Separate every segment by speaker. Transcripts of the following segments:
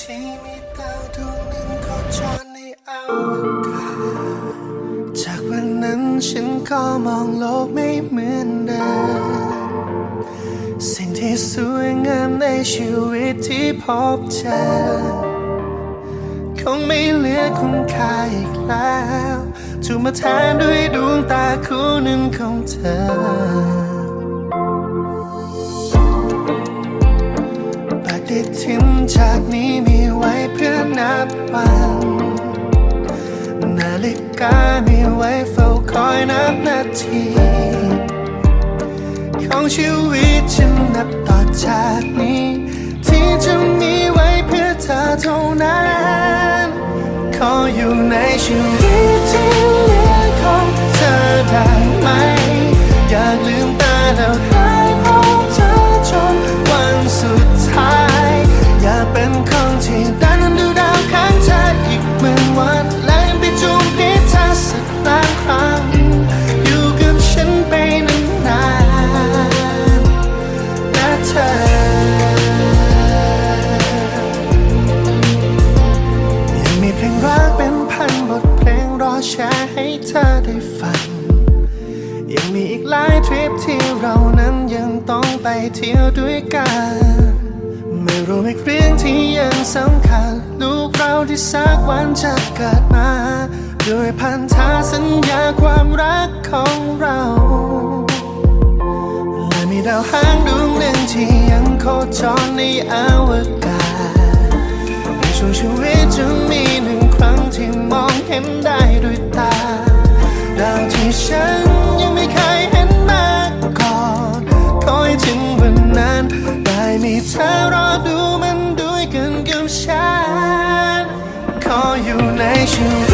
Speaker 1: ที่มีดาวดวงหนึ่งโคจรในอวกาศจากวันนั้นฉันก็มองโลกไม่เหมือนเดิมสิ่งที่สวยงามในชีวิตที่พบเจอคงไม่เหลือคุณค่าอีกแล้วถูกมาแทนด้วยดวงตาคู่หนึ่งของเธอปฏิทินจากนี้มี ว้เพื่อนับวัน นาฬิกามีไว้เฝ้าคอยนับนาที ของชีวิตฉันนับต่อจากนี้ ที่จะมีไว้เพื่อเธอเท่านั้น ขออยู่ในชีวิตที่เหลือของเธอได้ไหม อยากลืมตาแล้วหายพบเธอจนวันสุดท้าย อยากเป็น กวันจะเกิดมา ด้วยพันธสัญญาความรักของเรา และมีดาวหางดวงหนึ่งที่ยังโคจรในอวกาศในช่วงชีวิตจะมีหนึ่งครั้งที่มองเห็นได้ด้วยตา ดาวที่ฉันยังไม่เคยเห็นมาก่อนคอยถึงวันนั้น ได้มีเธอรอดูมันด้วยกันกับฉัน ขออ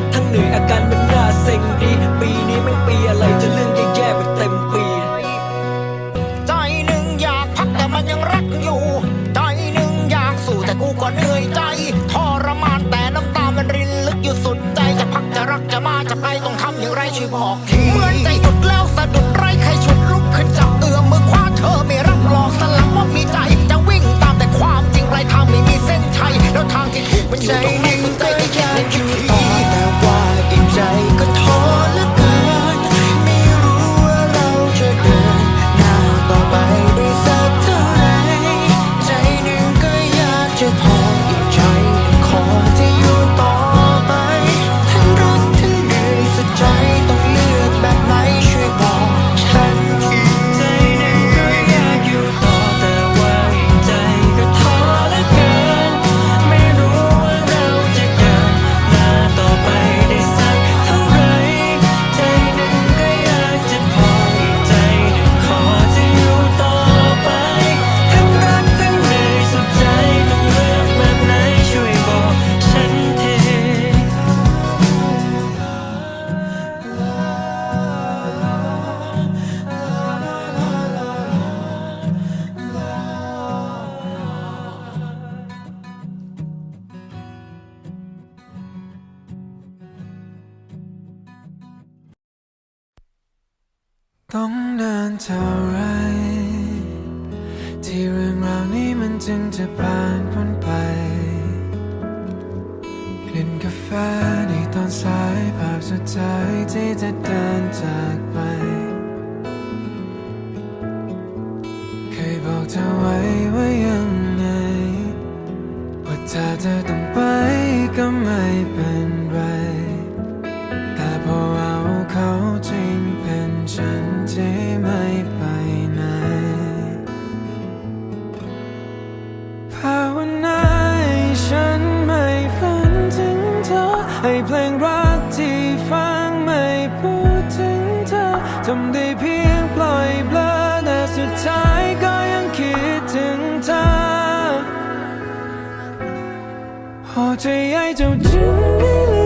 Speaker 2: กทั้งเหนื่อยอาการมันน่าเซ็งดี ปีนี้ไม่งปีอะไรจะเรื่องแย่ๆไปเต็มปี
Speaker 3: ใจหนึ่งอยากพักแต่มันยังรักอยู่ ใจหนึ่งอยากสู้แต่กูก็เหนื่อยใจทรมานแต่น้ำตามันรินลึกอยู่สุดใจจะพักจะรักจะมาจะไปต้องทำอย่างไรช่วยบอกที เพี
Speaker 1: ยง
Speaker 2: ปล่อย
Speaker 4: เบลอแต่สุดท้ายก็ยังคิดถึงเธอพอใจใหญ่เจ้าจึงไม่